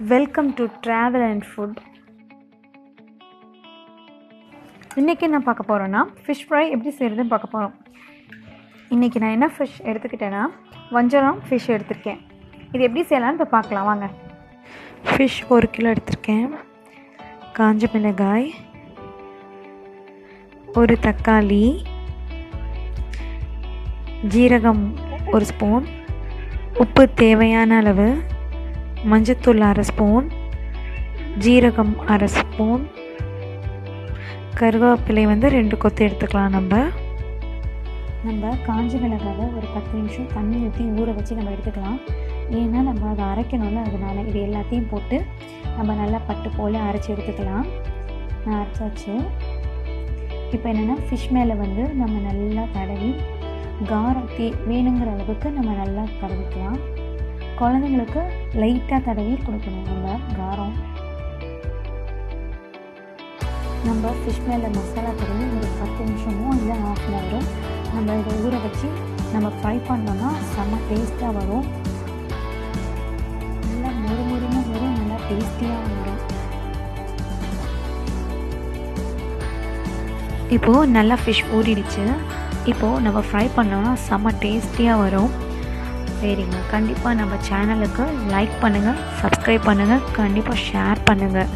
Welcome to travel and food இன்றைக்கி நான் பார்க்க போகிறேன்னா ஃபிஷ் ஃப்ரை எப்படி செய்கிறதுன்னு பார்க்க போகிறோம் இன்றைக்கி நான் என்ன ஃபிஷ் எடுத்துக்கிட்டேன்னா வஞ்சரம் ஃபிஷ் எடுத்திருக்கேன். இது எப்படி செய்யலாம்னு இப்போ பார்க்கலாம் வாங்க. ஃபிஷ் ஒரு கிலோ எடுத்திருக்கேன். காஞ்ச மிளகாய் ஒரு தக்காளி ஜீரகம் ஒரு ஸ்பூன் உப்பு தேவையான அளவு மஞ்சத்தூள் அரை ஸ்பூன் ஜீரகம் அரை ஸ்பூன். கருவேப்பிலை வந்து ரெண்டு கொத்து எடுத்துக்கலாம் நம்ம. நம்ம காஞ்ச மிளகாவை ஒரு பத்து நிமிஷம் தண்ணி ஊற்றி ஊற வச்சு நம்ம எடுத்துக்கலாம். ஏன்னா நம்ம அதை அரைக்கணும்ல அதனால இது எல்லாத்தையும் போட்டு நம்ம நல்லா பட்டு போல் அரைச்சி எடுத்துக்கலாம். நான் அரைச்சாச்சு. இப்போ என்னென்னா ஃபிஷ் மேலே வந்து நம்ம நல்லா தடவி காரத்தி வேணுங்கிற அளவுக்கு நம்ம நல்லா தடவிக்கலாம் குழந்தைங்களுக்கு லைட்டாக தடவி கொடுக்கணும். நம்ம காரம். நம்ம ஃபிஷ் மேலே மசாலா தடவி ஒரு பத்து நிமிஷமோ இல்லை ஹாஃப் அன் ஹவரும் நம்ம இதை ஊற வச்சு நம்ம ஃப்ரை பண்ணோன்னா செம்ம டேஸ்ட்டாக வரும். நல்லா மொறு மொறுன்னு வரும். நல்லா டேஸ்டியாக வரும். இப்போது நல்லா ஃபிஷ் ஊறிடுச்சு. இப்போது நம்ம ஃப்ரை பண்ணோன்னா செம்ம டேஸ்டியாக வரும். சரிங்க. கண்டிப்பாக நம்ம சேனலுக்கு லைக் பண்ணுங்கள் சப்ஸ்கிரைப் பண்ணுங்கள் கண்டிப்பாக ஷேர் பண்ணுங்கள்